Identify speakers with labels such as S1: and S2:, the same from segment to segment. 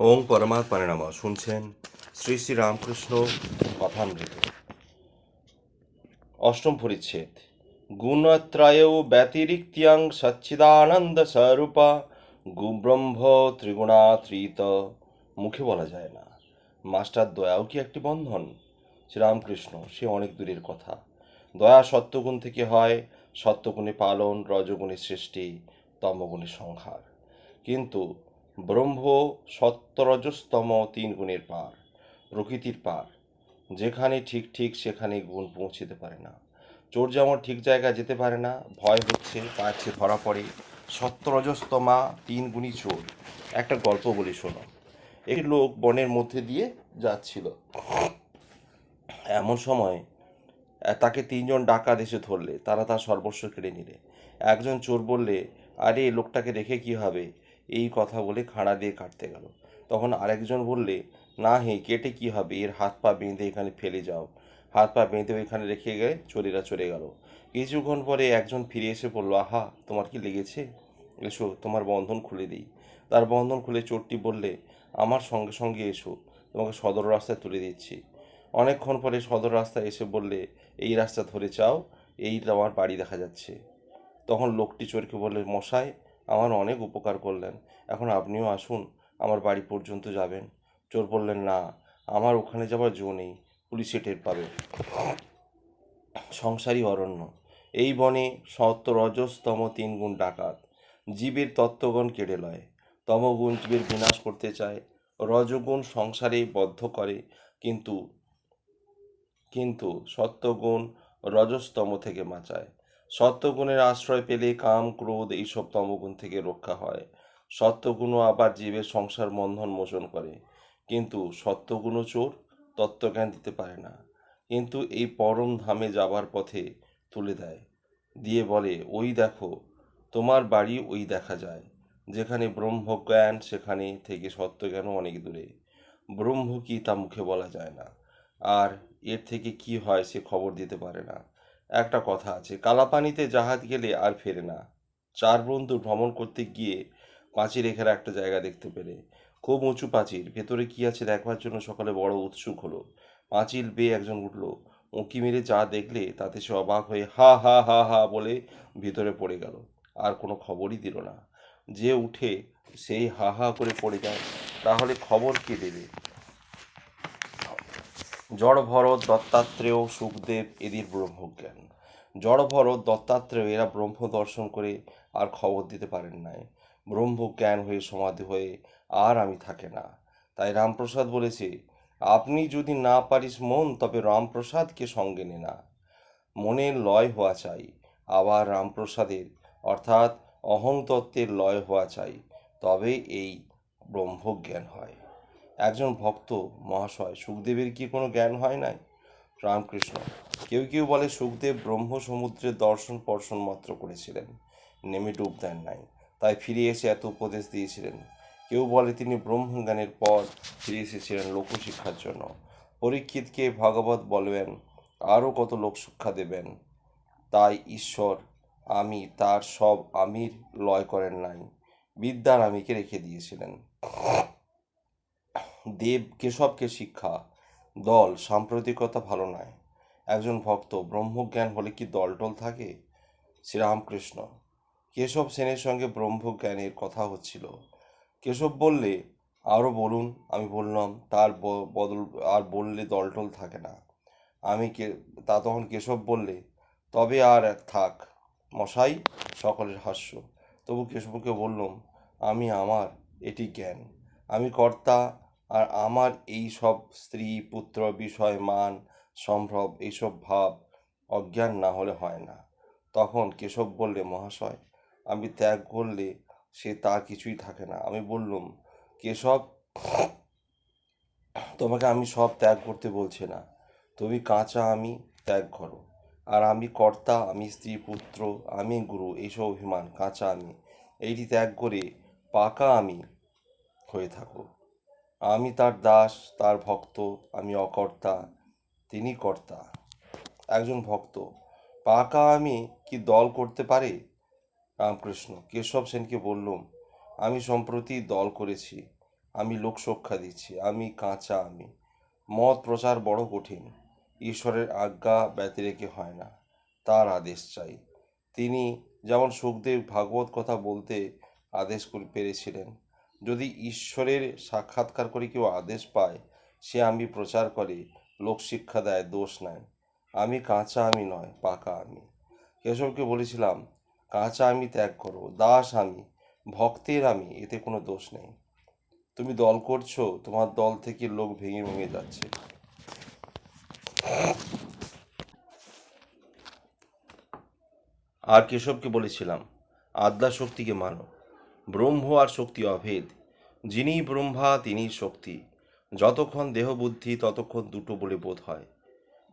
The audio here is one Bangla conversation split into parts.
S1: ওং পরমাত্মানে নাম। শুনছেন শ্রী শ্রী রামকৃষ্ণ কথামৃত। অষ্টম পরিচ্ছেদ। গুণত্রয় ব্যতিরিক্তিয়াং সচ্চিদানন্দ স্বরূপা। গুব্রহ্ম ত্রিগুণাত্রিত মুখে বলা যায় না। মাস্টার দয়াও কি একটি বন্ধন? শ্রীরামকৃষ্ণ সে অনেক দূরের কথা। দয়া সত্যগুণ থেকে হয়, সত্যগুণে পালন, রজগুণে সৃষ্টি, তমগুণে সংহার। কিন্তু ব্রহ্ম সত্যরজস্তম তিন গুণের পার, প্রকৃতির পার। যেখানে ঠিক ঠিক সেখানে গুণ পৌঁছতে পারে না। চোর যেমন ঠিক জায়গায় যেতে পারে না, ভয় হচ্ছে পাচ্ছে ধরা পড়ে। সত্যরজস্তমা তিন গুণী চোর। একটা গল্প বলি, শোনো। এই লোক বনের মধ্যে দিয়ে যাচ্ছিল। এমন সময় তাকে তিনজন ডাকাত এসে ধরলে। তারা তার সর্বস্ব কেড়ে নিলে। একজন চোর বললে, আরে, লোকটাকে রেখে কি হবে? এই কথা বলে খাঁড়া দিয়ে কাটতে গেল। তখন আরেকজন বললে, না হে, কেটে কি হবে? এর হাত পা বেঁধে এখানে ফেলে যাও। হাত পা বেঁধে ওইখানে রেখে গেলে চোরেরা চলে গেল। কিছুক্ষণ পরে একজন ফিরে এসে বলল, আহা, তোমার কি লেগেছে? এসো, তোমার বন্ধন খুলে দিই। তার বন্ধন খুলে চোরটি বললে, আমার সঙ্গে সঙ্গে এসো, তোমাকে সদর রাস্তায় তুলে দিচ্ছি। অনেকক্ষণ পরে সদর রাস্তায় এসে বললে, এই রাস্তা ধরে চাও, এই আমার বাড়ি দেখা যাচ্ছে। তখন লোকটি চোরকে বললে, মশাই আমার অনেক উপকার করলেন। এখন আপনিও আসুন, আমার বাড়ি পর্যন্ত যাবেন। চোর বললেন, না, আমার ওখানে যাবার জো নেই, পুলিশে টের পাবে। সংসারী অরণ্য। এই বনে সত্য রজস্তম তিন গুণ ডাকাত। জীবের তত্ত্বগুণ কেড়ে লয়। তমগুণ জীবের বিনাশ করতে চায়। রজগুণ সংসারে বদ্ধ করে, কিন্তু কিন্তু সত্যগুণ রজস্তম থেকে বাঁচায়। সত্যগুণের আশ্রয় পেলে কাম, ক্রোধ এইসব তমগুণ থেকে রক্ষা হয়। সত্যগুণও আবার জীবের সংসার বন্ধন মোচন করে। কিন্তু সত্যগুণও চোর তত্ত্বজ্ঞান দিতে পারে না। কিন্তু এই পরম ধামে যাবার পথে তুলে দেয়। দিয়ে বলে, ওই দেখো, তোমার বাড়ি ওই দেখা যায়। যেখানে ব্রহ্মজ্ঞান, সেখানে থেকে সত্যজ্ঞানও অনেক দূরে। ব্রহ্ম কি তা মুখে বলা যায় না। আর এর থেকে কি হয় সে খবর দিতে পারে না। একটা কথা আছে, কালাপানিতে জাহাজ গেলে আর ফেরে না। চার বন্ধু ভ্রমণ করতে গিয়ে পাঁচির রেখার একটা জায়গা দেখতে পেলে। খুব উঁচু পাঁচিল ভেতরে কি আছে দেখবার জন্য সকালে বড় উৎসুক হলো। পাঁচিল বেয়ে একজন উঠল, উঁকি মেরে যা দেখলে তাতে সে অবাক হয়ে হা হা হা হা বলে ভিতরে পড়ে গেল। আর কোনো খবরই দিল না। যে উঠে সেই হা হা করে পড়ে যায়, তাহলে খবর কে দেবে? জড়ভরত দত্তাত্রেয় সুখদেব এদের ব্রহ্মজ্ঞান। জড়ভরত দত্তাত্রেয় এরা ব্রহ্ম দর্শন করে আর খবর দিতে পারেন নাই। ব্রহ্মজ্ঞান হয়ে সমাধি হয়ে আর আমি থাকে না। তাই রামপ্রসাদ বলেছে, আপনি যদি না পারিস মন, তবে রামপ্রসাদকে সঙ্গে নে না। মনের লয় হওয়া চাই, আবার রামপ্রসাদের অর্থাৎ অহং তত্ত্বের লয় হওয়া চাই, তবে এই ব্রহ্মজ্ঞান হয়। একজন ভক্ত, মহাশয়, সুখদেবের কি কোনো জ্ঞান হয় নাই? রামকৃষ্ণ, কেউ কেউ বলে সুখদেব ব্রহ্ম সমুদ্রের দর্শন পর্শন মাত্র করেছিলেন, নেমে ডুব দেন নাই, তাই ফিরে এসে এত উপদেশ দিয়েছিলেন। কেউ বলে তিনি ব্রহ্মজ্ঞানের পর ফিরে এসেছিলেন লোকশিক্ষার জন্য। পরীক্ষিতকে ভগবত বলবেন, আরও কত লোক শিক্ষা দেবেন? তাই ঈশ্বর, আমি, তার সব আমির লয় করেন নাই, বিদ্যার আমিকে রেখে দিয়েছিলেন। দেব কেশবকে শিক্ষা, দল সাম্প্রতিকতা ভালো নয়। একজন ভক্ত ব্রহ্মজ্ঞান হলে কি দল টল থাকে? শ্রীরামকৃষ্ণ। কেশব সেনের সঙ্গে ব্রহ্মজ্ঞানের কথা হচ্ছিল। কেশব বললে আরও বলুন, আমি বললাম, তার বদল, আর বললে দলটল থাকে না। আমি কে, তা তখন কেশব বললে, তবে আর এক থাক, মশাই, সকলের হাস্য। তবু কেশবকে বললাম, আমি আমার, এটি জ্ঞান। আমি কর্তা আর আমার এই সব স্ত্রী, পুত্র, বিষয়, মান সম্ভ্রম এইসব ভাব অজ্ঞান না হলে হয় না। তখন কেশব বললে, মহাশয়, আমি ত্যাগ করলে সে তার কিছুই থাকে না। আমি বললুম, কেশব, তোমাকে আমি সব ত্যাগ করতে বলছি না। তুমি কাঁচা আমি ত্যাগ করো। আর আমি কর্তা, আমি স্ত্রী, পুত্র, আমি গুরু এইসব অভিমান, কাঁচা আমি, এইটি ত্যাগ করে পাকা আমি হয়ে থাকো। আমি তার দাস, তার ভক্ত, আমি অকর্তা, তিনি কর্তা। একজন ভক্ত। পাকা আমি কি দল করতে পারে? রামকৃষ্ণ, কেশব সেনকে বললুম, আমি সম্প্রতি দল করেছি, আমি লোকসখ্যা দিচ্ছি, আমি কাঁচা আমি। মত প্রচার বড় কঠিন, ঈশ্বরের আজ্ঞা ব্যতিরেকে হয় না, তার আদেশ চাই। তিনি যেমন সুখদেব ভাগবত কথা বলতে আদেশ করে, পেরেছিলেন যদি ঈশ্বরের সাক্ষাৎকার করে কেউ আদেশ পায়, সে আমি প্রচার করে লোকশিক্ষা দেয়, দোষ নেয়। আমি কাঁচা আমি নয়, পাকা আমি। কেশবকে বলেছিলাম, কাঁচা আমি ত্যাগ করো দাস আমি, ভক্তের আমি, এতে কোনো দোষ নেই। তুমি দল করছ, তোমার দল থেকে লোক ভেঙে ভেঙে যাচ্ছে। আর কেশবকে বলেছিলাম, আদ্যা শক্তিকে মানো। ব্রহ্ম আর শক্তি অভেদ যিনি ব্রহ্মা তিনি শক্তি। যতক্ষণ দেহ বুদ্ধি ততক্ষণ দুটো বলে বোধ হয়।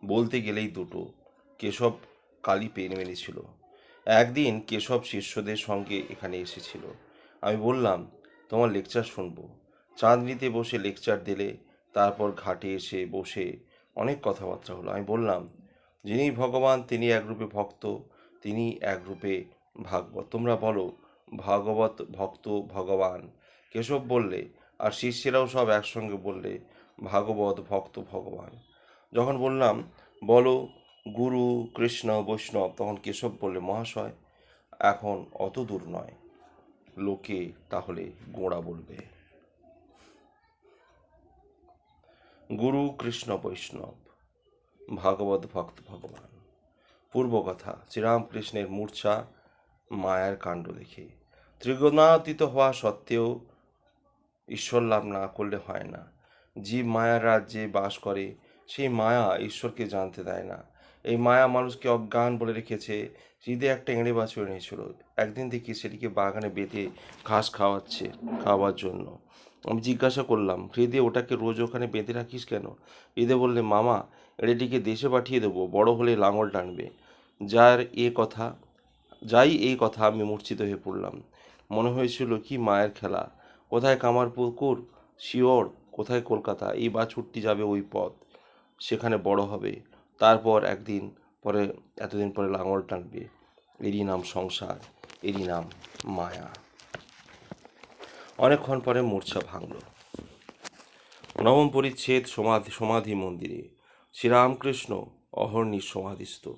S1: বলতে গেলেই দুটো। কেশব কালী পেন মেরেছিল একদিন কেশব শিষ্যদের সঙ্গে এখানে এসেছিল। আমি বললাম, তোমার লেকচার শুনব। চাঁদনিতে বসে লেকচার দিলে, তারপর ঘাটে এসে বসে অনেক কথাবার্তা হলো। আমি বললাম, যিনি ভগবান, তিনি একরূপে ভক্ত, তিনি একরূপে ভাগবত। তোমরা বলো ভাগবত ভক্ত ভগবান। কেশব বললে, আর শিষ্যেরাও সব একসঙ্গে বললে, ভাগবত ভক্ত ভগবান। যখন বললাম, বলো, গুরু, কৃষ্ণ, বৈষ্ণব, তখন কেশব বললে, মহাশয়, এখন অত দূর নয়। লোকে তাহলে গোড়া বলবে। গুরু, কৃষ্ণ, বৈষ্ণব, ভাগবত ভক্ত ভগবান। পূর্ব কথা শ্রীরামকৃষ্ণের মূর্ছা মায়ার কাণ্ড দেখে। ত্রিগুণাতীত হওয়া সত্ত্বেও ঈশ্বর লাভ না করলে হয় না। জীব মায়ার রাজ্যে বাস করে, সেই মায়া ঈশ্বরকে জানতে দেয় না। এই মায়া মানুষকে অজ্ঞান বলে রেখেছে হৃদে একটা এঁড়ে বাছুর এনেছিল। একদিন দেখি সেটিকে বাগানে বেঁধে ঘাস খাওয়াচ্ছে, খাওয়ার জন্য। আমি জিজ্ঞাসা করলাম হৃদে ওটাকে রোজ ওখানে বেঁধে রাখিস কেন? হৃদে বললে, মামা, এড়েটিকে দেশে পাঠিয়ে দেবো, বড় হলে লাঙল টানবে। যার এ কথা, যাই এই কথা আমি মূর্ছিত হয়ে পড়লাম। মনে হয়েছিল কি মায়ের খেলা। কোথায় কামার পুকুর শিওর, কোথায় কলকাতা? এই বাছুরটি যাবে ওই পথ। সেখানে বড় হবে। তারপর একদিন পরে, এতদিন পরে লাঙল টানবে। এরই নাম সংসার, এরই নাম মায়া। অনেকক্ষণ পরে মূর্ছা ভাঙল। নবম পরিচ্ছেদ সমাধি সমাধি মন্দিরে। শ্রীরামকৃষ্ণ অহর্নি সমাধিস্থ।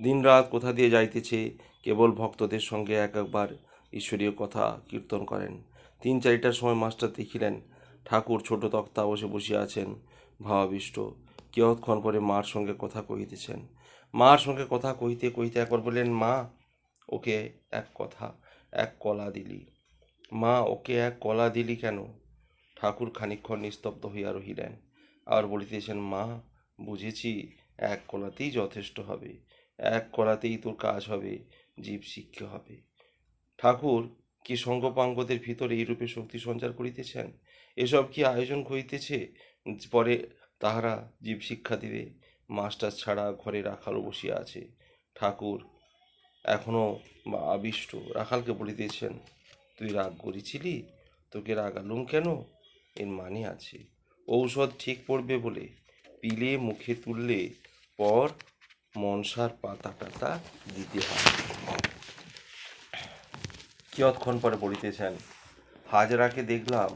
S1: দিনরাত কোথা দিয়ে যাইতেছে? কেবল ভক্তদের সঙ্গে এক একবার ঈশ্বরীয় কথা কীর্তন করেন। তিন চারিটার সময় মাস্টার দেখিলেন, ঠাকুর ছোট তক্তা বসে বসিয়া আছেন। ভাবাবিষ্ট, কিয়ৎক্ষণ পরে মার সঙ্গে কথা কহিতেছেন। মার সঙ্গে কথা কহিতে কহিতে একবার বললেন, মা, ওকে এক কথা, এক কলা দিলি। মা, ওকে এক কলা দিলি কেন? ঠাকুর খানিকক্ষণ নিস্তব্ধ হইয়া রহিলেন। আর বলিতেছেন, মা, বুঝেছি, এক কলাতেই যথেষ্ট হবে। এক কলাতেই তোর কাজ হবে, জীব শিক্ষা হবে। ঠাকুর কি সঙ্গপাঙ্গদের ভিতরে এইরূপে শক্তি সঞ্চার করিতেছেন? এসব কি আয়োজন করিতেছে পরে তাহারা জীব শিক্ষা দিবে, মাস্টার ছাড়া ঘরে রাখালও বসিয়া আছে। ঠাকুর এখনও আবিষ্ট, রাখালকে বলিতেছেন, তুই রাগ করেছিলি? তোকে রাগালুম কেন? এর মানে আছে। ঔষধ ঠিক পড়বে বলে পিলে মুখে তুললে পর মনসার পাতা টাতা দিতে হয়। কিয়ৎক্ষণ পরে বলিতেছেন, হাজরাকে দেখলাম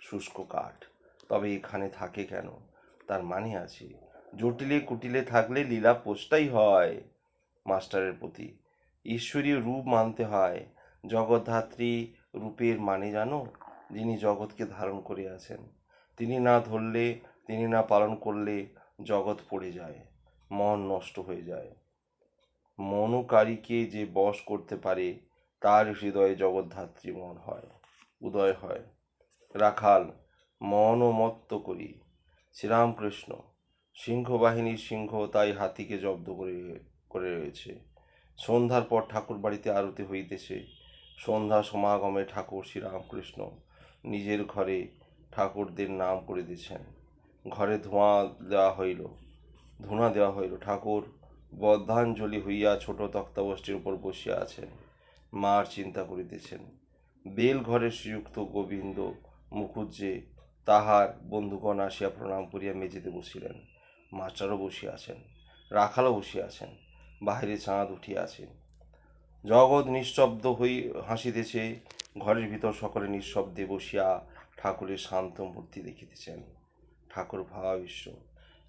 S1: শুষ্ক কাঠ, তবে এখানে থাকে কেন? তার মানে আছে, জটিলে কুটিলে থাকলে লীলা পোষটাই হয় মাস্টারের প্রতি। ঈশ্বরীয় রূপ মানতে হয়, জগদ্ধাত্রী রূপের মানে জানো? যিনি জগৎকে ধারণ করে আছেন তিনি না ধরলে, তিনি না পালন করলে জগৎ পড়ে যায়, মন নষ্ট হয়ে যায়। মনোকারীকে যে বশ করতে পারে তার হৃদয়ে জগদ্ধাত্রী মন হয়, উদয় হয়। রাখাল, মন ও মত্ত করি। শ্রীরামকৃষ্ণ সিংহ বাহিনীর সিংহ তাই হাতিকে জব্দ করে করে রয়েছে। সন্ধ্যার পর ঠাকুর বাড়িতে আরতি হইতেছে। সন্ধ্যা সমাগমে ঠাকুর শ্রীরামকৃষ্ণ নিজের ঘরে ঠাকুরদের নাম করে দিয়েছেন ঘরে ধোঁয়া দেওয়া হইল, ধুনা দেওয়া হইল। ঠাকুর বদ্ধাঞ্জলি হইয়া ছোট তক্তাবস্তির উপর বসিয়া আছেন। মার চিন্তা করিতেছেন। বেল ঘরে শ্রীযুক্ত গোবিন্দ মুখুজ্জে তাহার বন্ধুগণ আসিয়া প্রণাম করিয়া মেঝেতে বসিলেন। মাস্টারও বসিয়া আছেন, রাখালও বসিয়া আছেন, বাহিরে চাঁদ উঠিয়া আছে। জগৎ নিঃশব্দ হই হাসিতেছে, ঘরের ভিতর সকলে নিঃশব্দে বসিয়া ঠাকুরের শান্ত মূর্তি দেখিতেছেন। ঠাকুর ভাবাবিশ্ব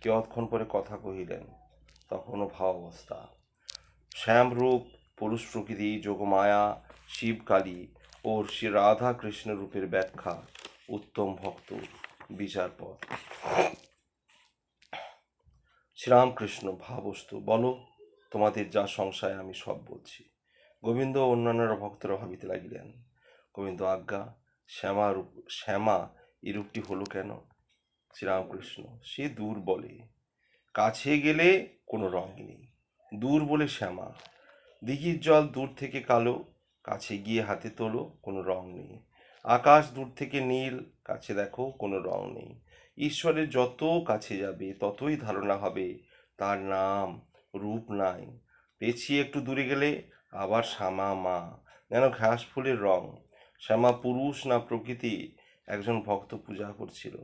S1: কিয়ৎক্ষণ পরে কথা কহিলেন, তখনও ভাব অবস্থা শ্যামরূপ পুরুষ প্রকৃতি, যোগমায়া, শিবকালী ও শ্রী রাধা কৃষ্ণ রূপের ব্যাখ্যা, উত্তম ভক্ত বিচারপথ শ্রীরামকৃষ্ণ, ভাবস্তু, বলো, তোমাদের যা সংশয় আমি সব বলছি। গোবিন্দ ও অন্যান্যরা ভক্তরা ভাবিতে লাগিলেন। গোবিন্দ আজ্ঞা, শ্যামা রূপ, শ্যামা এই রূপটি হলো কেন? শ্রীরামকৃষ্ণ, সে দূর বলে। কাছে গেলে কোনো রঙ নেই। দূর বলে শ্যামা। দিঘির জল দূর থেকে কালো, কাছে গিয়ে হাতে তোলো কোনো রং নেই। আকাশ দূর থেকে নীল, কাছে দেখো কোনো রং নেই। ঈশ্বরের যত কাছে যাবে, ততই ধারণা হবে তার নাম রূপ নাই। পেছিয়ে একটু দূরে গেলে আবার শ্যামা মা। যেন ঘাস ফুলের রং। শ্যামা পুরুষ না প্রকৃতি, একজন ভক্ত পূজা করছিল।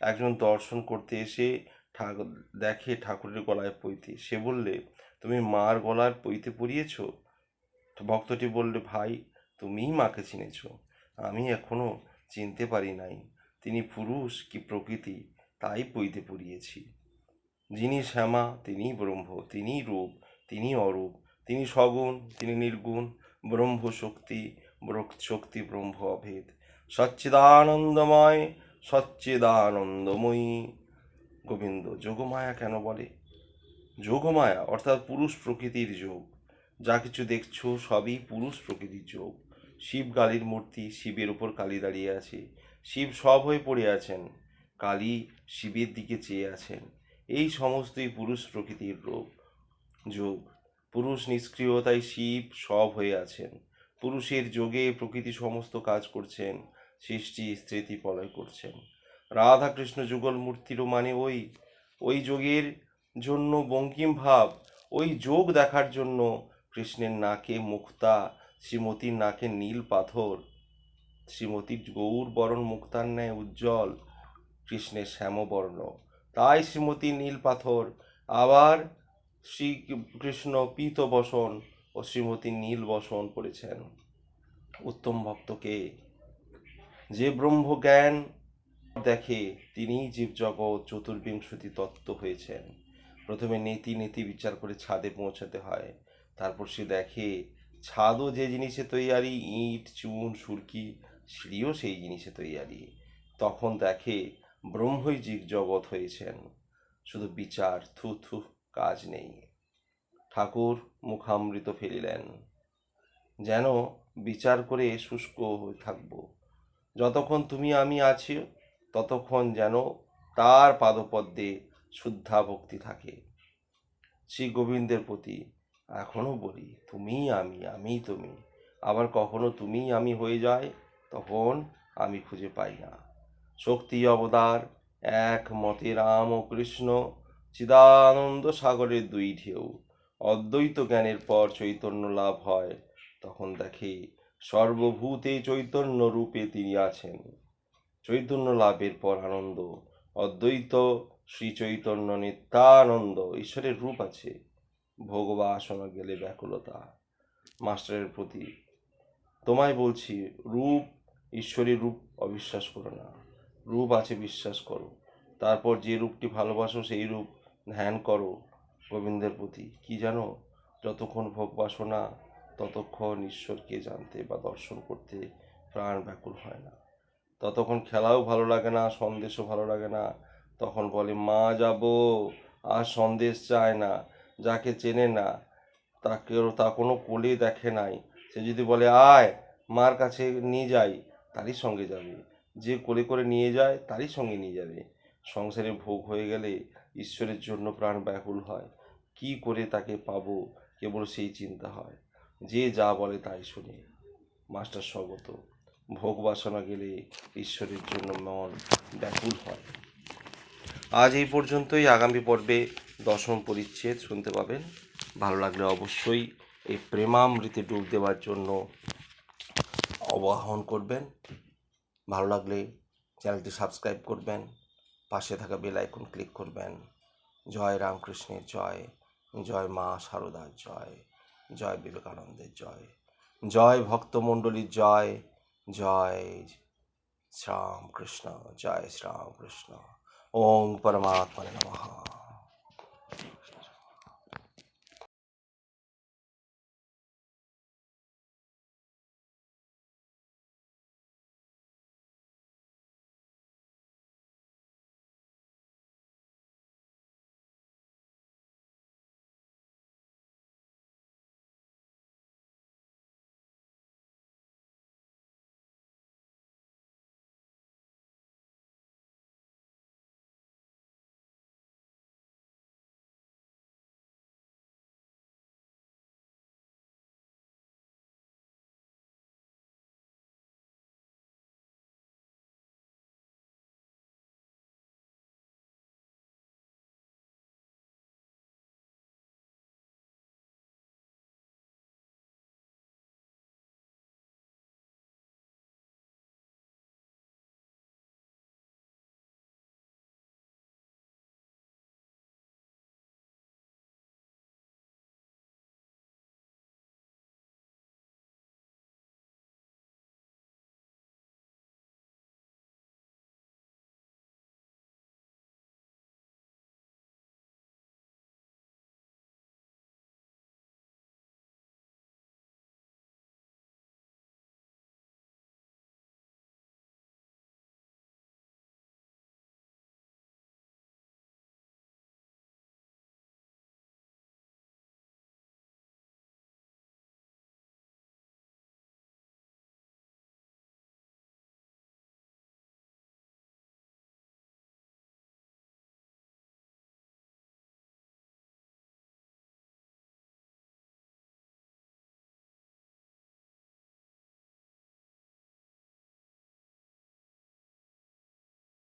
S1: একজন দর্শন করতে এসে দেখে ঠাকুরের গলায় পইতে সে বললে তুমি মার গলার পইতে পরিয়েছ তো ভক্তটি বললে, ভাই, তুমিই মাকে চিনেছ। আমি এখনও চিনতে পারি নাই। তিনি পুরুষ কি প্রকৃতি, তাই পইতে পড়িয়েছি। যিনি শ্যামা, তিনিই ব্রহ্ম, তিনিই রূপ তিনি অরূপ, তিনি সগুণ, তিনি নির্গুণ, ব্রহ্ম শক্তি শক্তি, ব্রহ্ম অভেদ। সচ্চিদানন্দময়, সচ্চিদানন্দময়ী। গোবিন্দ, যোগমায়া কেন বলে? যোগমায়া, অর্থাৎ পুরুষ প্রকৃতির যোগ। যা কিছু দেখছ সবই পুরুষ প্রকৃতির যোগ। শিব কালীর মূর্তি শিবের উপর কালী দাঁড়িয়ে আছে। শিব সব হয়ে পড়ে আছেন। কালী শিবের দিকে চেয়ে আছেন। এই সমস্তই পুরুষ প্রকৃতির রূপ, যোগ। পুরুষ নিষ্ক্রিয়তায় শিব সব হয়ে আছেন। পুরুষের যোগে প্রকৃতি সমস্ত কাজ করছেন, সৃষ্টি, স্মৃতি প্রলয় করছেন। রাধা কৃষ্ণ যুগল মূর্তিরও মানে ওই। ওই যোগের জন্য বঙ্কিম ভাব, ওই যোগ দেখার জন্য কৃষ্ণের নাকে মুক্তা, শ্রীমতীর নাকে নীল পাথর। শ্রীমতীর গৌর বরণ মুক্তার ন্যায় উজ্জ্বল, কৃষ্ণের শ্যামবর্ণ। তাই শ্রীমতী নীল পাথর, আবার শ্রীকৃষ্ণ পীত বসন ও শ্রীমতী নীল বসন পড়েছেন। উত্তম ভক্তকে যে ব্রহ্ম জ্ঞান দেখে তিনিই জীবজগৎ চতুর্বিংশতি তত্ত্ব হয়েছেন। প্রথমে নীতি নীতি বিচার করে ছাদে পৌঁছাতে হয়। তারপর সে দেখে ছাদও যে জিনিসে তৈয়ারি, ইট, চুন, সুরকি, সিঁড়িও সেই জিনিসে তৈয়ারি। তখন দেখে ব্রহ্মই জীব জগৎ হয়েছেন। শুধু বিচার থু থু কাজ নেই। ঠাকুর মুখামৃত ফেলিলেন। যেন বিচার করে শুষ্ক হয়ে থাকব। যতক্ষণ তুমি আমি আছি, ততক্ষণ যেন তার পাদপদ্মে শুদ্ধা ভক্তি থাকে। শ্রী গোবিন্দের প্রতি এখনও বলি তুমিই আমি আমিই তুমি। আবার কখনো তুমিই আমি হয়ে যায়, তখন আমি খুঁজে পাই না। শক্তি অবতার, এক মতে রাম ও কৃষ্ণ, চিদানন্দ সাগরের দুই ঢেউ। অদ্বৈত জ্ঞানের পর চৈতন্য লাভ হয়, তখন দেখে সর্বভূতে চৈতন্য রূপে তিনি আছেন। চৈতন্য লাভের পর আনন্দ, অদ্বৈত শ্রী চৈতন্য নিত্যানন্দ ঈশ্বরের রূপ আছে। ভোগবাসনা গেলে ব্যাকুলতা। মাস্টারের প্রতি তোমায় বলছি, রূপ ঈশ্বরের রূপ অবিশ্বাস করো না। রূপ আছে বিশ্বাস করো। তারপর যে রূপটি ভালোবাসো, সেই রূপ ধ্যান করো গোবিন্দের প্রতি। কি জানো? যতক্ষণ ভোগ বাসনা, ততক্ষণ ঈশ্বরকে জানতে বা দর্শন করতে প্রাণ ব্যাকুল হয় না। ততক্ষণ খেলাও ভালো লাগে না, সন্দেশও ভালো লাগে না তখন বলে, মা যাব, আর সন্দেশ চায় না, যাকে চেনে না, তাকে তা কোনো কোলে দেখে নাই। সে যদি বলে, আয়, মার কাছে নিয়ে যাই, তারই সঙ্গে যাবে। যে কোলে করে নিয়ে যায়, তারই সঙ্গে নিয়ে যাবে। সংসারে ভোগ হয়ে গেলে ঈশ্বরের জন্য প্রাণ ব্যাকুল হয়। কি করে তাকে পাবো? কেবল সেই চিন্তা হয়। যে যা বলে তাই শুনে। মাস্টার স্বগত ভোগ বাসনা গেলে ঈশ্বরের জন্য মন ব্যাকুল হয়। আজ এই পর্যন্তই। আগামী পর্বে দশম পরিচ্ছেদ শুনতে পাবেন। ভালো লাগলে অবশ্যই এই প্রেমামৃতে ডুব দেওয়ার জন্য আবাহন করবেন। ভালো লাগলে চ্যানেলটি সাবস্ক্রাইব করবেন। পাশে থাকা বেল আইকন ক্লিক করবেন। জয় রামকৃষ্ণের জয়। জয় মা সারদার জয়। জয় বিবেকানন্দের জয়। জয় ভক্তমণ্ডলীর জয়। জয় শ্রীরাম কৃষ্ণ জয় শ্রীরাম কৃষ্ণ ওং পরমাত্মনে নমঃ